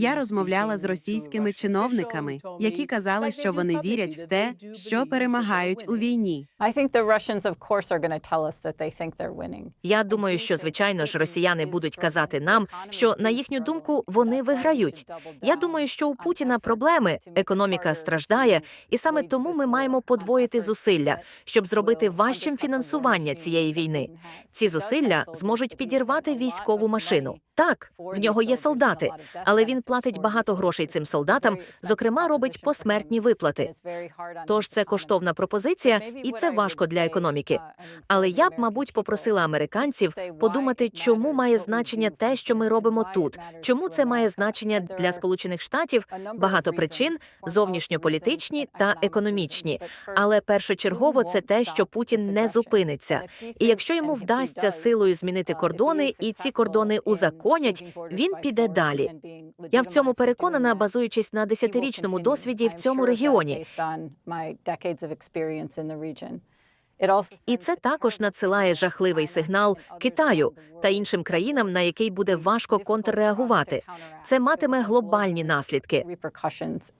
Я розмовляла з російськими чиновниками, які казали, що вони вірять в те, що перемагають у війні. Я думаю, що звичайно ж росіяни будуть казати нам, що на їхню думку вони виграють. Я думаю, що у Путіна проблеми, економіка страждає, і саме тому ми маємо подвоїти зусилля, щоб зробити важчим фінансування цієї війни. Ці зусилля зможуть підірвати військову машину. Так, в нього є солдати, але він платить багато грошей цим солдатам, зокрема, робить посмертні виплати. Тож це коштовна пропозиція, і це важко для економіки. Але я б, мабуть, попросила американців подумати, чому має значення те, що ми робимо тут, чому це має значення для Сполучених Штатів. Багато причин зовнішньополітичні та економічні. Але першочергово це те, що Путін не зупиниться. І якщо йому вдасться силою змінити кордони, і ці кордони узаконять, він піде далі. Я в цьому переконана, базуючись на десятирічному досвіді в цьому регіоні. І це також надсилає жахливий сигнал Китаю та іншим країнам, на який буде важко контрреагувати. Це матиме глобальні наслідки.